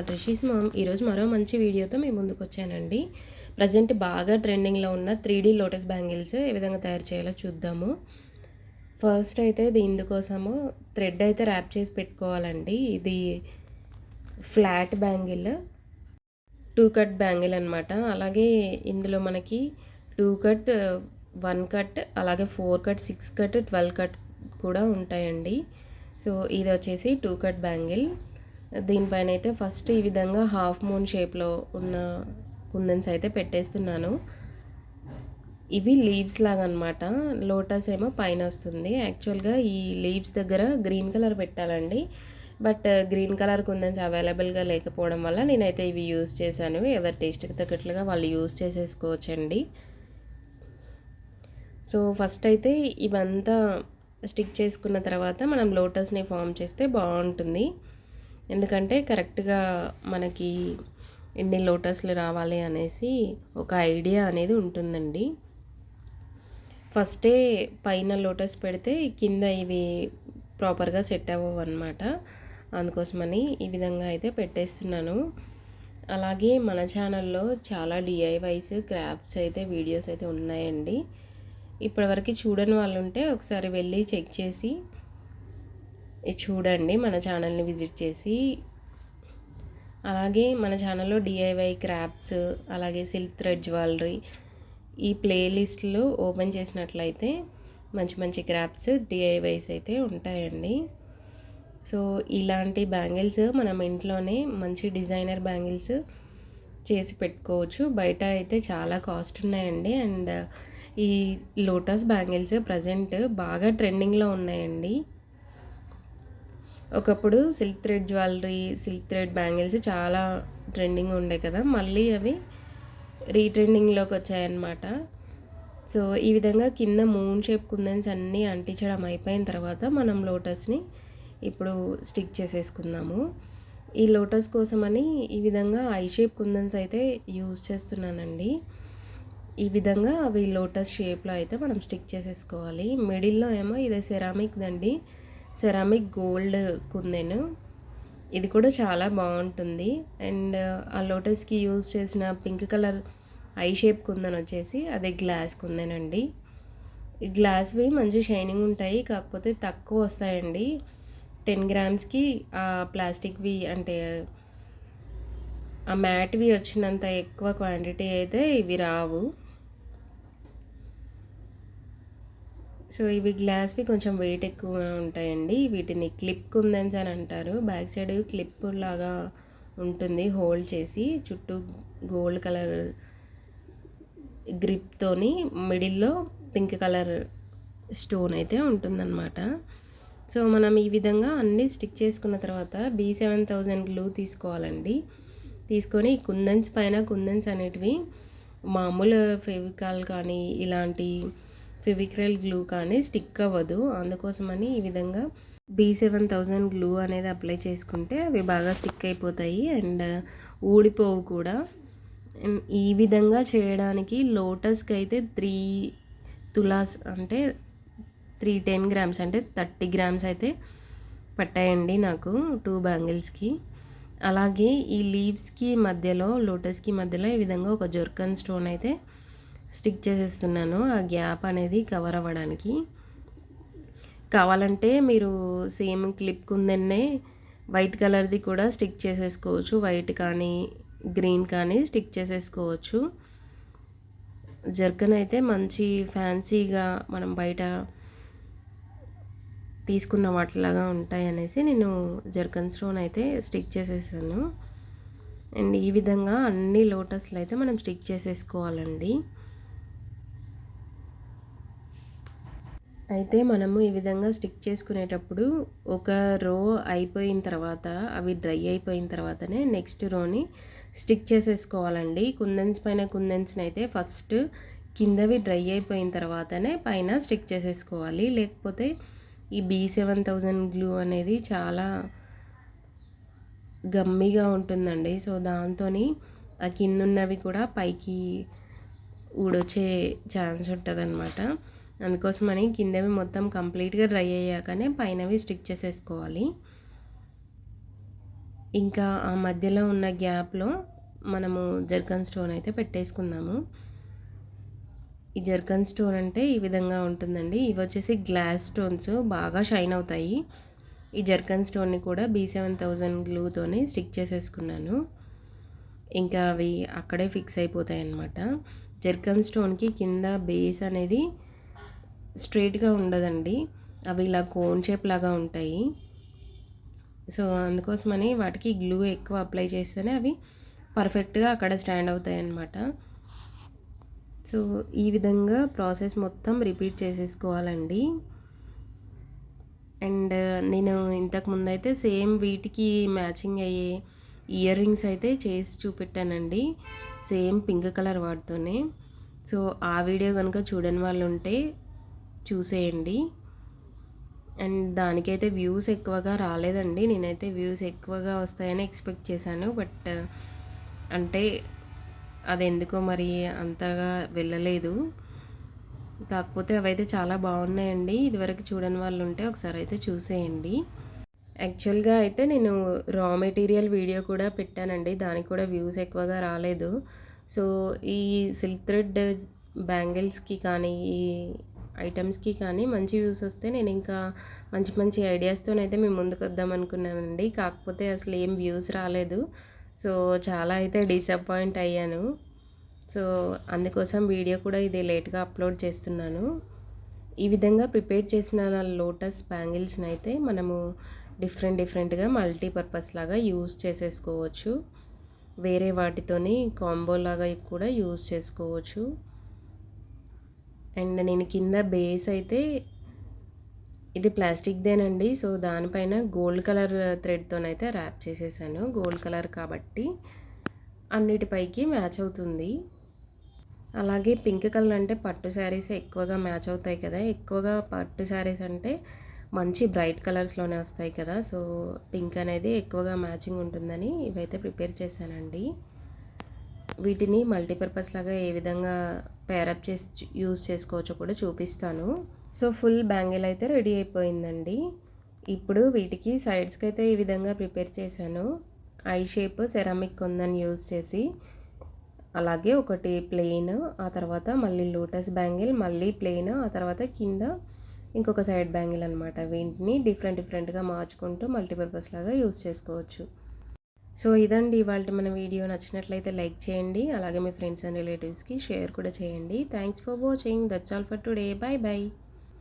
మా ట్రిషీస్ మామ్ ఈరోజు మరో మంచి వీడియోతో మేము ముందుకు వచ్చానండి. ప్రజెంట్ బాగా ట్రెండింగ్లో ఉన్న త్రీ డీ లోటస్ బ్యాంగిల్స్ ఏ విధంగా తయారు చేయాలో చూద్దాము. ఫస్ట్ అయితే దీని థ్రెడ్ అయితే ర్యాప్ చేసి పెట్టుకోవాలండి. ఇది flat bangle two cut bangle అనమాట అలాగే ఇందులో మనకి టూ కట్ వన్ కట్ అలాగే four cut six cut twelve cut కూడా ఉంటాయండి. సో ఇది వచ్చేసి టూ కట్ బ్యాంగిల్. దీనిపైన అయితే ఫస్ట్ ఈ విధంగా హాఫ్ మూన్ షేప్లో ఉన్న కుందన్స్ అయితే పెట్టేస్తున్నాను. ఇవి లీవ్స్ లాగా అనమాట లోటస్ ఏమో పైన వస్తుంది. యాక్చువల్గా ఈ లీవ్స్ దగ్గర గ్రీన్ కలర్ పెట్టాలండి. బట్ గ్రీన్ కలర్ కుందన్స్ అవైలబుల్గా లేకపోవడం వల్ల నేనైతే ఇవి యూస్ చేశాను. ఎవరి టేస్ట్కి తగ్గట్లుగా వాళ్ళు యూస్ చేసేసుకోవచ్చండి. సో ఫస్ట్ అయితే ఇవంతా స్టిక్ చేసుకున్న తర్వాత మనం లోటస్ని ఫామ్ చేస్తే బాగుంటుంది. ఎందుకంటే కరెక్ట్గా మనకి ఎన్ని లోటస్లు రావాలి అనేసి ఒక ఐడియా అనేది ఉంటుందండి. ఫస్టే పైన లోటస్ పెడితే కింద ఇవి ప్రాపర్గా సెట్ అవ్వవు అనమాట అందుకోసమని ఈ విధంగా అయితే పెట్టేస్తున్నాను. అలాగే మన ఛానల్లో చాలా డిఐవైస్ క్రాఫ్ట్స్ అయితే వీడియోస్ అయితే ఉన్నాయండి. ఇప్పటివరకు చూడని వాళ్ళు ఉంటే ఒకసారి వెళ్ళి చెక్ చేసి చూడండి మన ఛానల్ని విజిట్ చేసి. అలాగే మన ఛానల్లో డిఐవై క్రాఫ్ట్స్ అలాగే సిల్క్ థ్రెడ్ జ్యువెలరీ ఈ ప్లేలిస్ట్లు ఓపెన్ చేసినట్లయితే మంచి మంచి క్రాఫ్ట్స్ డిఐవైస్ అయితే ఉంటాయండి. సో ఇలాంటి బ్యాంగిల్స్ మనం ఇంట్లోనే మంచి డిజైనర్ బ్యాంగిల్స్ చేసి పెట్టుకోవచ్చు. బయట అయితే చాలా కాస్ట్ ఉన్నాయండి. అండ్ ఈ లోటస్ బ్యాంగిల్స్ ప్రజెంట్ బాగా ట్రెండింగ్లో ఉన్నాయండి. ఒకప్పుడు silk thread jewellery silk thread bangles చాలా ట్రెండింగ్ ఉండే కదా. మళ్ళీ అవి రీట్రెండింగ్లోకి వచ్చాయన్నమాట. సో ఈ విధంగా కింద మూన్ షేప్ కుందన్స్ అన్నీ అంటించడం అయిపోయిన తర్వాత మనం లోటస్ని ఇప్పుడు స్టిక్ చేసేసుకుందాము. ఈ లోటస్ కోసమని ఈ విధంగా ఐ షేప్ కుందన్స్ అయితే యూజ్ చేస్తున్నానండి. ఈ విధంగా అవి లోటస్ షేప్లో అయితే మనం స్టిక్ చేసేసుకోవాలి. మిడిల్లో ఏమో ఇది సెరామిక్ దండి. సెరామిక్ గోల్డ్ కుందెను. ఇది కూడా చాలా బాగుంటుంది. అండ్ ఆ లోటస్కి యూజ్ చేసిన pink colour eye shape kundan వచ్చేసి అదే గ్లాస్ కుందెనండి. ఈ గ్లాస్వి మంచి షైనింగ్ ఉంటాయి కాకపోతే తక్కువ వస్తాయండి. టెన్ గ్రామ్స్కి ఆ ప్లాస్టిక్వి అంటే ఆ మ్యాట్వి వచ్చినంత ఎక్కువ క్వాంటిటీ అయితే ఇవి రావు. సో ఇవి గ్లాస్వి కొంచెం వెయిట్ ఎక్కువ ఉంటాయండి. వీటిని క్లిప్ కుందన్స్ అని అంటారు. బ్యాక్ సైడ్ క్లిప్ లాగా ఉంటుంది. హోల్డ్ చేసి చుట్టూ గోల్డ్ కలర్ గ్రిప్తోని మిడిల్లో పింక్ కలర్ స్టోన్ అయితే ఉంటుందన్నమాట. సో మనం ఈ విధంగా అన్నీ స్టిక్ చేసుకున్న తర్వాత బీ సెవెన్ థౌజండ్ గ్లూ తీసుకోవాలండి. తీసుకొని కుందన్స్ పైన కుందన్స్ అనేటివి మామూలు ఫెవికాల్ కానీ ఇలాంటి ఫెవిక్రల్ గ్లూ కానీ స్టిక్ అవ్వదు. అందుకోసమని ఈ విధంగా బీ సెవెన్ థౌజండ్ గ్లూ అనేది అప్లై చేసుకుంటే అవి బాగా స్టిక్ అయిపోతాయి. అండ్ ఊడిపోవు కూడా. ఈ విధంగా చేయడానికి లోటస్కి అయితే త్రీ తులాస్ అంటే త్రీ టెన్ గ్రామ్స్ అంటే థర్టీ గ్రామ్స్ అయితే పట్టాయండి నాకు టూ బ్యాంగిల్స్కి అలాగే ఈ లీవ్స్కి మధ్యలో లోటస్కి మధ్యలో ఈ విధంగా ఒక జొర్కన్ స్టోన్ అయితే స్టిక్ చేసేస్తున్నాను. ఆ గ్యాప్ అనేది కవర్ అవ్వడానికి. కావాలంటే మీరు సేమ్ క్లిప్ కిందనే వైట్ కలర్ది కూడా స్టిక్ చేసేసుకోవచ్చు. వైట్ కానీ గ్రీన్ కానీ స్టిక్ చేసేసుకోవచ్చు. జర్కన్ అయితే మంచి ఫ్యాన్సీగా మనం బయట తీసుకున్న వాటిలాగా ఉంటాయి అనేసి నేను జర్కన్ స్టోన్ అయితే స్టిక్ చేసేసాను. అండ్ ఈ విధంగా అన్ని లోటస్లు అయితే మనం స్టిక్ చేసేసుకోవాలండి. అయితే మనము ఈ విధంగా స్టిక్ చేసుకునేటప్పుడు ఒక రో అయిపోయిన తర్వాత అవి డ్రై అయిపోయిన తర్వాతనే నెక్స్ట్ రోని స్టిక్ చేసేసుకోవాలండి. కుందన్స్ పైన కుందన్స్ని అయితే ఫస్ట్ కిందవి డ్రై అయిపోయిన తర్వాతనే పైన స్టిక్ చేసేసుకోవాలి. లేకపోతే ఈ బీ సెవెన్ థౌజండ్ గ్లూ అనేది చాలా గమ్మిగా ఉంటుందండి. సో దాంతో ఆ కింద ఉన్నవి కూడా పైకి ఊడొచ్చే ఛాన్స్ ఉంటుంది అందుకోసమని కిందవి మొత్తం కంప్లీట్గా డ్రై అయ్యాకనే పైనవి స్టిక్ చేసేసుకోవాలి. ఇంకా ఆ మధ్యలో ఉన్న గ్యాప్లో మనము జర్కన్ స్టోన్ అయితే పెట్టేసుకుందాము. ఈ జర్కన్ స్టోన్ అంటే ఈ విధంగా ఉంటుందండి. ఇవి వచ్చేసి గ్లాస్ స్టోన్స్ బాగా షైన్ అవుతాయి. ఈ జర్కన్ స్టోన్ని కూడా బీ సెవెన్ థౌజండ్ గ్లూతోని స్టిక్ చేసేసుకున్నాను. ఇంకా అవి అక్కడే ఫిక్స్ అయిపోతాయి అన్నమాట జర్కన్ స్టోన్కి కింద బేస్ అనేది స్ట్రైట్గా ఉండదండి. అవి ఇలా కోన్ షేప్ లాగా ఉంటాయి. సో అందుకోసమని వాటికి గ్లూ ఎక్కువ అప్లై చేస్తేనే అవి పర్ఫెక్ట్గా అక్కడ స్టాండ్ అవుతాయి అన్నమాట సో ఈ విధంగా ప్రాసెస్ మొత్తం రిపీట్ చేసేసుకోవాలండి. అండ్ నేను ఇంతకు ముందైతే సేమ్ వీటికి మ్యాచింగ్ అయ్యే ఇయర్ రింగ్స్ అయితే చేసి చూపెట్టానండి. సేమ్ పింక్ కలర్ వాటితోనే. సో ఆ వీడియో కనుక చూడని వాళ్ళు ఉంటే చూసేయండి. అండ్ దానికైతే వ్యూస్ ఎక్కువగా రాలేదండి. నేనైతే వ్యూస్ ఎక్కువగా వస్తాయని ఎక్స్పెక్ట్ చేశాను. బట్ అంటే అది ఎందుకో మరి అంతగా వెళ్ళలేదు. కాకపోతే అవైతే చాలా బాగున్నాయండి. ఇదివరకు చూడని వాళ్ళు ఉంటే ఒకసారి అయితే చూసేయండి. యాక్చువల్గా అయితే నేను రా మెటీరియల్ వీడియో కూడా పెట్టానండి. దానికి కూడా వ్యూస్ ఎక్కువగా రాలేదు. సో ఈ సిల్క్ థ్రెడ్ బ్యాంగిల్స్కి కానీ ఈ ఐటమ్స్కి కానీ మంచి వ్యూస్ వస్తే నేను ఇంకా మంచి మంచి ఐడియాస్తోనైతే మేము ముందుకు వద్దాం అనుకున్నానండి. కాకపోతే అసలు ఏం వ్యూస్ రాలేదు. సో చాలా అయితే డిసప్పాయింట్ అయ్యాను. సో అందుకోసం వీడియో కూడా ఇది లేట్గా అప్లోడ్ చేస్తున్నాను. ఈ విధంగా ప్రిపేర్ చేసిన లోటస్ బ్యాంగిల్స్ని అయితే మనము డిఫరెంట్ డిఫరెంట్గా మల్టీపర్పస్ లాగా యూస్ చేసేసుకోవచ్చు. వేరే వాటితోని కాంబో లాగా కూడా యూస్ చేసుకోవచ్చు. అండ్ నేను కింద బేస్ అయితే ఇది ప్లాస్టిక్దేనండి. సో దానిపైన గోల్డ్ కలర్ థ్రెడ్తోనైతే ర్యాప్ చేసేసాను. గోల్డ్ కలర్ కాబట్టి అన్నిటిపైకి మ్యాచ్ అవుతుంది. అలాగే పింక్ కలర్ అంటే పట్టు శారీస్ ఎక్కువగా మ్యాచ్ అవుతాయి కదా. ఎక్కువగా పట్టు శారీస్ అంటే మంచి బ్రైట్ కలర్స్లోనే వస్తాయి కదా. సో పింక్ అనేది ఎక్కువగా మ్యాచింగ్ ఉంటుందని ఇవైతే ప్రిపేర్ చేశానండి. వీటిని మల్టీపర్పస్ లాగా ఏ విధంగా పేరప్ చేసి యూజ్ చేసుకోవచ్చో కూడా చూపిస్తాను. సో ఫుల్ బ్యాంగిల్ అయితే రెడీ అయిపోయిందండి. ఇప్పుడు వీటికి సైడ్స్కి అయితే ఈ విధంగా ప్రిపేర్ చేశాను. ఐ షేప్ సెరామిక్ కొందని యూజ్ చేసి అలాగే ఒకటి ప్లెయిన్ ఆ తర్వాత మళ్ళీ లోటస్ బ్యాంగిల్ మళ్ళీ ప్లెయిన్ ఆ తర్వాత కింద ఇంకొక సైడ్ బ్యాంగిల్ అనమాట వీటిని డిఫరెంట్ డిఫరెంట్గా మార్చుకుంటూ మల్టీపర్పస్ లాగా యూజ్ చేసుకోవచ్చు. సో ఇదండి ఇవాళ మన వీడియో. నచ్చినట్లయితే లైక్ చేయండి. అలాగే మీ ఫ్రెండ్స్ అండ్ రిలేటివ్స్కి షేర్ కూడా చేయండి. Thanks for watching. That's all for today. Bye bye